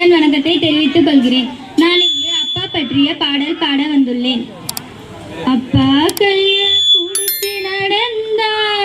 வணக்கத்தை தெரிவித்துக் கொள்கிறேன். நான் இங்கு அப்பா பற்றிய பாடல் பாட வந்துள்ளேன். அப்பா கையில் குடித்து நடந்தார்.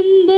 திரும்ப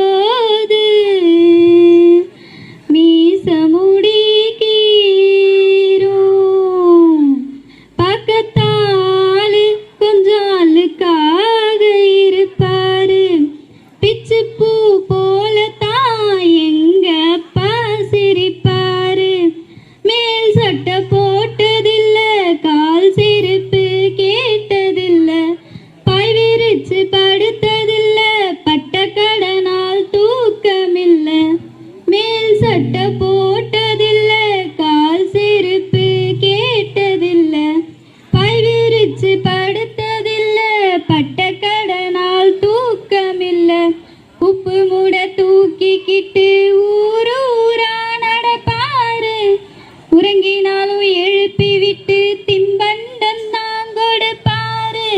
வீட்டு தின்பண்டம் தான் கொடுப்பாரு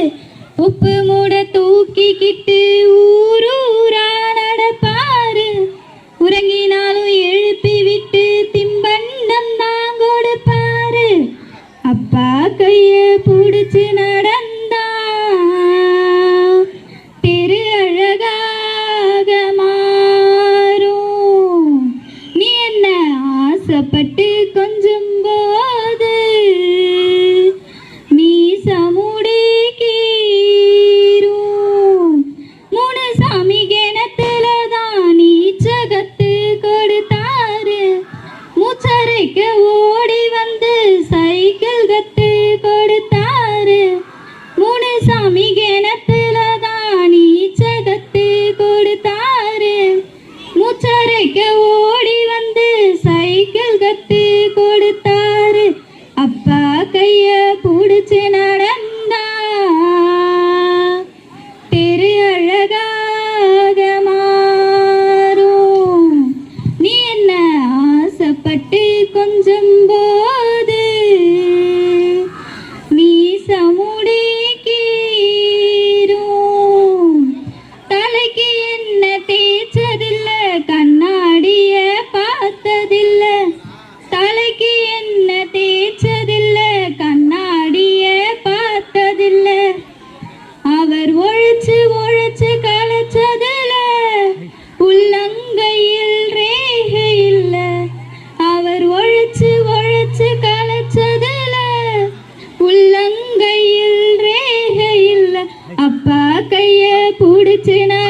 உப்பு மூட தூக்கிக்கிட்டு ஊரூரா நடப்பாரு. உறங்கினாலும் எழுப்பி விட்டு தின்பண்டம் தான் கொடுப்பாரு அப்பா கைய பிடிச்சின முடிச்சின పుడిచిన